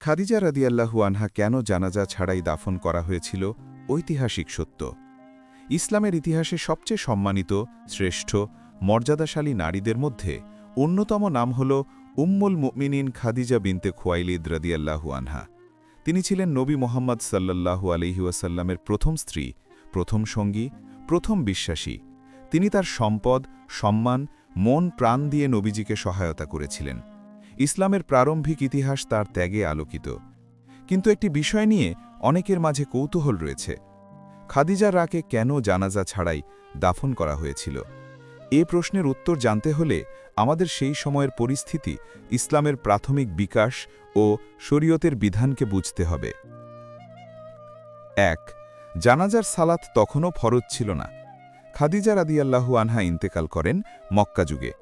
খাদিজা রাদিয়াল্লাহু আনহা কেন জানাজা ছাড়াই দাফন করা হয়েছিল ঐতিহাসিক সত্য। ইসলামের ইতিহাসে সবচেয়ে সম্মানিত, শ্রেষ্ঠ, মর্যাদাশালী নারীদের মধ্যে অন্যতম নাম হল উম্মুল মুমিনিন খাদিজা বিনতে খোয়াইলিদ রাদিয়াল্লাহু আনহা। তিনি ছিলেন নবী মোহাম্মদ সাল্লাল্লাহু আলহিউসাল্লামের প্রথম স্ত্রী, প্রথম সঙ্গী, প্রথম বিশ্বাসী। তিনি তার সম্পদ, সম্মান, মন, প্রাণ দিয়ে নবীজিকে সহায়তা করেছিলেন। ইসলামের প্রারম্ভিক ইতিহাস তার ত্যাগে আলোকিত। কিন্তু একটি বিষয় নিয়ে অনেকের মাঝে কৌতূহল রয়েছে। খাদিজা রাকে কেন জানাজা ছাড়াই দাফন করা হয়েছিল? এ প্রশ্নের উত্তর জানতে হলে আমাদের সেই সময়ের পরিস্থিতি, ইসলামের প্রাথমিক বিকাশ ও শরীয়তের বিধানকে বুঝতে হবে। এক, জানাজার সালাত তখনও ফরজ ছিল না। খাদিজা রাদিয়াল্লাহু আনহা ইন্তেকাল করেন মক্কা যুগে,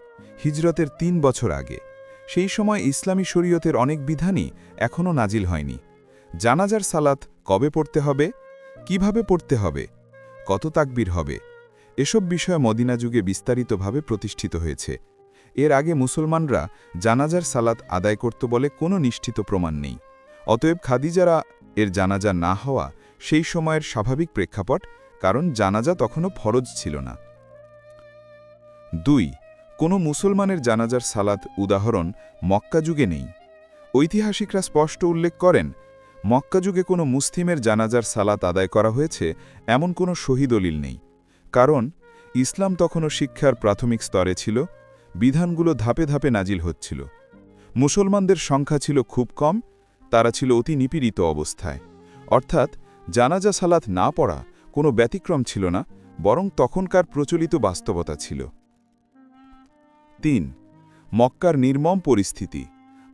হিজরতের তিন বছর আগে। সেই সময় ইসলামী শরীয়তের অনেক বিধানই এখনও নাজিল হয়নি। জানাজার সালাত কবে পড়তে হবে? কীভাবে পড়তে হবে? কত তাকবির হবে? এসব বিষয় মদিনা যুগে বিস্তারিতভাবে প্রতিষ্ঠিত হয়েছে। এর আগে মুসলমানরা জানাজার সালাত আদায় করত বলে কোনো নিশ্চিত প্রমাণ নেই। অতএব খাদিজারা এর জানাজা না হওয়া সেই সময়ের স্বাভাবিক প্রেক্ষাপট, কারণ জানাজা তখনও ফরজ ছিল না। দুই কোনো মুসলমানের জানাজার সালাত উদাহরণ মক্কা যুগে নেই। ঐতিহাসিকরা স্পষ্ট উল্লেখ করেন, মক্কা যুগে কোনো মুসলিমের জানাজার সালাত আদায় করা হয়েছে এমন কোনো শহীদলিল নেই। কারণ, ইসলাম তখনও শিক্ষার প্রাথমিক স্তরে ছিল, বিধানগুলো ধাপে ধাপে নাজিল হচ্ছিল। মুসলমানদের সংখ্যা ছিল খুব কম, তারা ছিল অতি নিপীড়িত অবস্থায়। অর্থাৎ, জানাজা সালাত না পড়া কোনো ব্যতিক্রম ছিল না, বরং তখনকার প্রচলিত বাস্তবতা ছিল। তিন, মক্কার নির্মম পরিস্থিতি,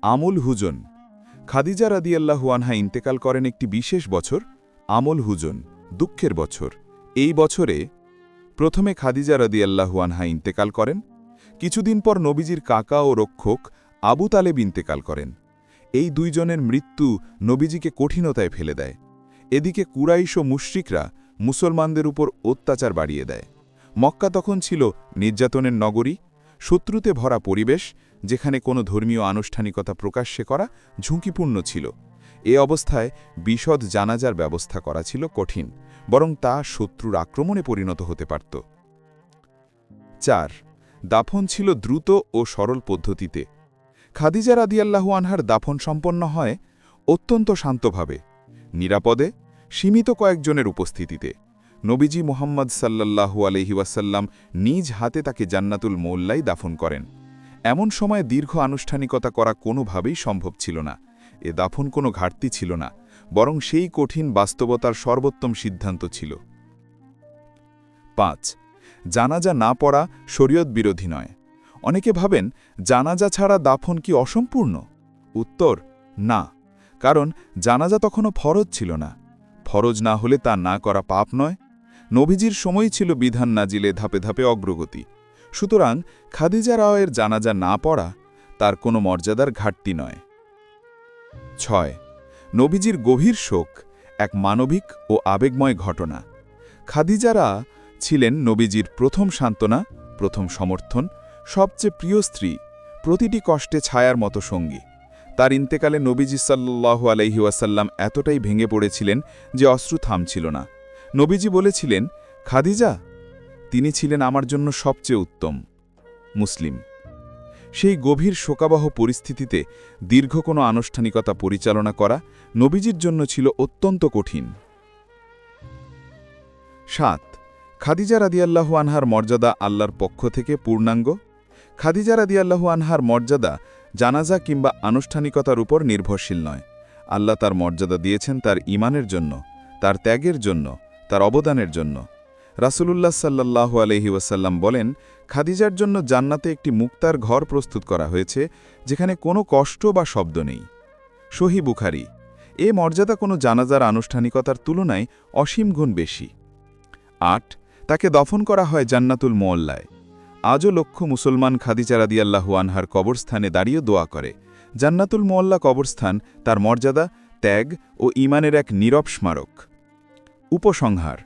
আমুল হুজন। খাদিজা রাদিয়াল্লাহু আনহা ইন্তেকাল করেন একটি বিশেষ বছর, আমল হুজন, দুঃখের বছর। এই বছরে প্রথমে খাদিজা রাদিয়াল্লাহু আনহা ইন্তেকাল করেন, কিছুদিন পর নবীজির কাকা ও রক্ষক আবু তালেব ইন্তেকাল করেন। এই দুইজনের মৃত্যু নবীজিকে কঠিনতায় ফেলে দেয়। এদিকে কুরাইশ ও মুশ্রিকরা মুসলমানদের উপর অত্যাচার বাড়িয়ে দেয়। মক্কা তখন ছিল নির্যাতনের নগরী শত্রুতে ভরা পরিবেশ, যেখানে কোনো ধর্মীয় আনুষ্ঠানিকতা প্রকাশ্যে করা ঝুঁকিপূর্ণ ছিল। এ অবস্থায় বিশদ জানাজার ব্যবস্থা করা ছিল কঠিন, বরং তা শত্রুর আক্রমণে পরিণত হতে পারত। চার, দাফন ছিল দ্রুত ও সরল পদ্ধতিতে। খাদিজা রাদিয়াল্লাহু আনহার দাফন সম্পন্ন হয় অত্যন্ত শান্তভাবে, নিরাপদে, সীমিত কয়েকজনের উপস্থিতিতে। নবীজি মোহাম্মদ সাল্লাল্লাহু আলহিউসাল্লাম নিজ হাতে তাকে জান্নাতুল মোল্লাই দাফন করেন। এমন সময় দীর্ঘ আনুষ্ঠানিকতা করা কোনোভাবেই সম্ভব ছিল না। এ দাফন কোনো ঘাটতি ছিল না, বরং সেই কঠিন বাস্তবতার সর্বোত্তম সিদ্ধান্ত ছিল। পাঁচ, জানাজা না পড়া শরীয়ত বিরোধী নয়। অনেকে ভাবেন, জানাজা ছাড়া দাফন কি অসম্পূর্ণ? উত্তর, না, কারণ জানাজা তখনও ফরজ ছিল না। ফরজ না হলে তা না করা পাপ নয় নভিজির সময় ছিল বিধান নাজিলে ধাপে ধাপে অগ্রগতি। সুতরাং খাদিজা রাওয়ের জানাজা না পড়া তার কোনো মর্যাদার ঘাটতি নয়। ছয়, নবীজির গভীর শোক এক মানবিক ও আবেগময় ঘটনা। খাদিজারা ছিলেন নবীজির প্রথম সান্ত্বনা, প্রথম সমর্থন, সবচেয়ে প্রিয় স্ত্রী, প্রতিটি কষ্টে ছায়ার মতো সঙ্গী। তার ইন্তেকালে নবীজি সাল্লু আলহি ওয়াসাল্লাম এতটাই ভেঙে পড়েছিলেন যে অশ্রু থামছিল না। নবীজি বলেছিলেন, খাদিজা, তিনি ছিলেন আমার জন্য সবচেয়ে উত্তম মুসলিম। সেই গভীর শোকাবহ পরিস্থিতিতে দীর্ঘ কোনো আনুষ্ঠানিকতা পরিচালনা করা নবীজির জন্য ছিল অত্যন্ত কঠিন। সাত, খাদিজা রাদিয়াল্লাহু আনহার মর্যাদা আল্লাহর পক্ষ থেকে পূর্ণাঙ্গ। খাদিজা রাদিয়াল্লাহু আনহার মর্যাদা জানাজা কিংবা আনুষ্ঠানিকতার উপর নির্ভরশীল নয়। আল্লাহ তার মর্যাদা দিয়েছেন তার ইমানের জন্য, তার ত্যাগের জন্য। তার অবদানের জন্য। রাসুলুল্লাহ সাল্লাহু আলহি ওয়াসাল্লাম বলেন, খাদিজার জন্য জান্নাতে একটি মুক্তার ঘর প্রস্তুত করা হয়েছে, যেখানে কোনো কষ্ট বা শব্দ নেই। সহি বুখারি। এ মর্যাদা কোনো জানাজার আনুষ্ঠানিকতার তুলনায় অসীম গুণ বেশি। আট, তাকে দফন করা হয় জান্নাতুল মোল্লায় আজও লক্ষ মুসলমান খাদিজা রাদিয়াল্লাহু আনহার কবরস্থানে দাঁড়িয়ে দোয়া করে। জান্নাতুল মোল্লা কবরস্থান তার মর্যাদা, ত্যাগ ও ইমানের এক নীরব স্মারক। উপসংহার।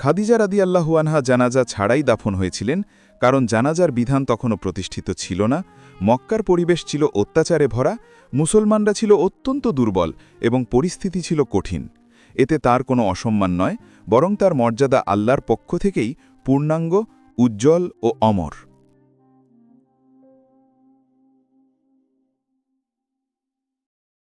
খাদিজা রাদিয়াল্লাহু আল্লাহুয়ানহা জানাজা ছাড়াই দাফন হয়েছিলেন, কারণ জানাজার বিধান তখনও প্রতিষ্ঠিত ছিল না। মক্কার পরিবেশ ছিল অত্যাচারে ভরা, মুসলমানরা ছিল অত্যন্ত দুর্বল এবং পরিস্থিতি ছিল কঠিন। এতে তার কোনো অসম্মান নয়, বরং তার মর্যাদা আল্লাহর পক্ষ থেকেই পূর্ণাঙ্গ, উজ্জ্বল ও অমর।